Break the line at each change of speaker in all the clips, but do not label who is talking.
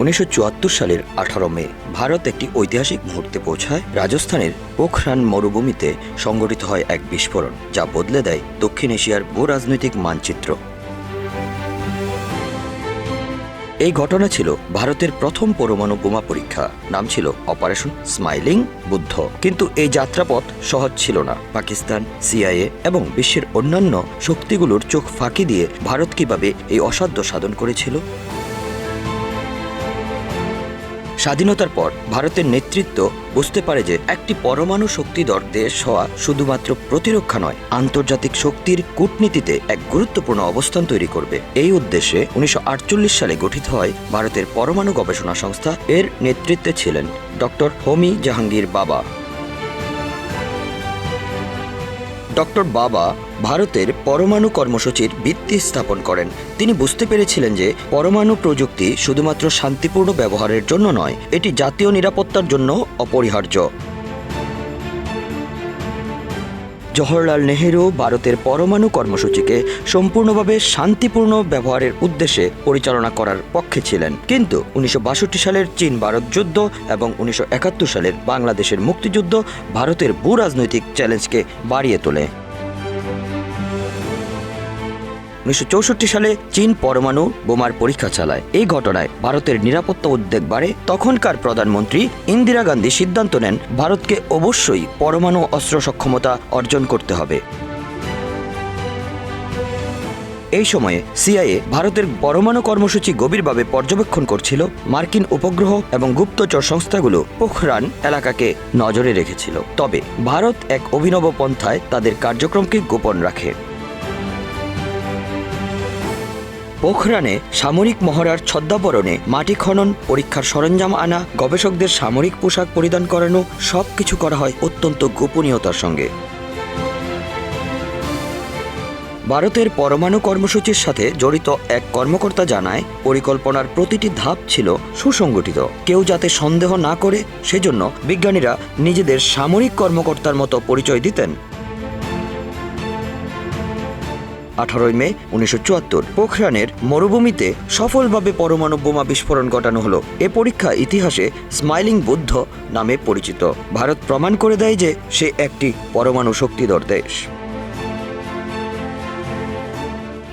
উনিশশো চুয়াত্তর সালের আঠারো মে, ভারত একটি ঐতিহাসিক মুহূর্তে পৌঁছায়। রাজস্থানের পোখরান মরুভূমিতে সংগঠিত হয় এক বিস্ফোরণ, যা বদলে দেয় দক্ষিণ এশিয়ার ভূ রাজনৈতিক মানচিত্র। এই ঘটনা ছিল ভারতের প্রথম পরমাণু বোমা পরীক্ষা। নাম ছিল অপারেশন স্মাইলিং বুদ্ধ। কিন্তু এই যাত্রাপথ সহজ ছিল না। পাকিস্তান, সিআইএ এবং বিশ্বের অন্যান্য শক্তিগুলোর চোখ ফাঁকি দিয়ে ভারত কীভাবে এই অসাধ্য সাধন করেছিল? স্বাধীনতার পর ভারতের নেতৃত্ব বুঝতে পারে যে একটি পরমাণু শক্তিধর দেশ হওয়া শুধুমাত্র প্রতিরক্ষা নয়, আন্তর্জাতিক শক্তির কূটনীতিতে এক গুরুত্বপূর্ণ অবস্থান তৈরি করবে। এই উদ্দেশ্যে উনিশশো আটচল্লিশ সালে গঠিত হয় ভারতের পরমাণু গবেষণা সংস্থা। এর নেতৃত্বে ছিলেন ডক্টর হোমি জাহাঙ্গীর বাবা। ডক্টর বাবা ভারতের পরমাণু কর্মসূচির ভিত্তি স্থাপন করেন। তিনি বুঝতে পেরেছিলেন যে পরমাণু প্রযুক্তি শুধুমাত্র শান্তিপূর্ণ ব্যবহারের জন্য নয়, এটি জাতীয় নিরাপত্তার জন্য অপরিহার্য। জওহরলাল নেহেরু ভারতের পরমাণু কর্মসূচিকে সম্পূর্ণভাবে শান্তিপূর্ণ ব্যবহারের উদ্দেশ্যে পরিচালনা করার পক্ষে ছিলেন। কিন্তু উনিশশো বাষট্টি সালের চীন ভারত যুদ্ধ এবং উনিশশো একাত্তর সালের বাংলাদেশের মুক্তিযুদ্ধ ভারতের ভূ রাজনৈতিক চ্যালেঞ্জকে বাড়িয়ে তোলে। উনিশশো চৌষট্টি সালে চীন পরমাণু বোমার পরীক্ষা চালায়। এই ঘটনায় ভারতের নিরাপত্তা উদ্বেগ বাড়ে। তখনকার প্রধানমন্ত্রী ইন্দিরা গান্ধী সিদ্ধান্ত নেন, ভারতকে অবশ্যই পরমাণু অস্ত্র সক্ষমতা অর্জন করতে হবে। এই সময়ে সিআইএ ভারতের পরমাণু কর্মসূচি গভীরভাবে পর্যবেক্ষণ করছিল। মার্কিন উপগ্রহ এবং গুপ্তচর সংস্থাগুলো পোখরান এলাকাকে নজরে রেখেছিল। তবে ভারত এক অভিনব পন্থায় তাদের কার্যক্রমকে গোপন রাখে। পোখরানে সামরিক মহড়ার ছদ্মাবরণে মাটি খনন, পরীক্ষার সরঞ্জাম আনা, গবেষকদের সামরিক পোশাক পরিধান করানো সব কিছু করা হয় অত্যন্ত গোপনীয়তার সঙ্গে। ভারতের পরমাণু কর্মসূচির সাথে জড়িত এক কর্মকর্তা জানায়, পরিকল্পনার প্রতিটি ধাপ ছিল সুসংগঠিত। কেউ যাতে সন্দেহ না করে, সেজন্য বিজ্ঞানীরা নিজেদের সামরিক কর্মকর্তার মতো পরিচয় দিতেন। আঠারোই মে, উনিশশো চুয়াত্তর। পোখরানের মরুভূমিতে সফলভাবে পরমাণু বোমা বিস্ফোরণ ঘটানো হলো। এ পরীক্ষা ইতিহাসে স্মাইলিং বুদ্ধ নামে পরিচিত। ভারত প্রমাণ করে দেয় যে সে একটি পরমাণু শক্তিধর দেশ।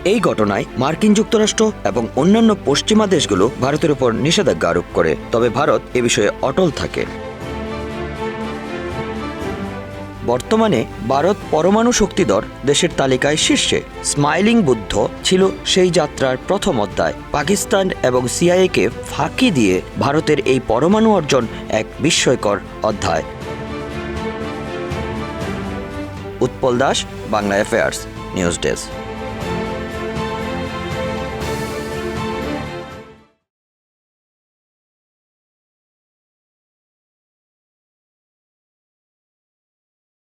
এই ঘটনায় মার্কিন যুক্তরাষ্ট্র এবং অন্যান্য পশ্চিমা দেশগুলো ভারতের উপর নিষেধাজ্ঞা আরোপ করে। তবে ভারত এ বিষয়ে অটল থাকে। বর্তমানে ভারত পরমাণু শক্তিধর দেশের তালিকায় শীর্ষে। স্মাইলিং বুদ্ধ ছিল সেই যাত্রার প্রথম অধ্যায়। পাকিস্তান এবং সিআইএকে ফাঁকি দিয়ে ভারতের এই পরমাণু অর্জন এক বিস্ময়কর অধ্যায়। Utpal Das, Bangla affairs news desk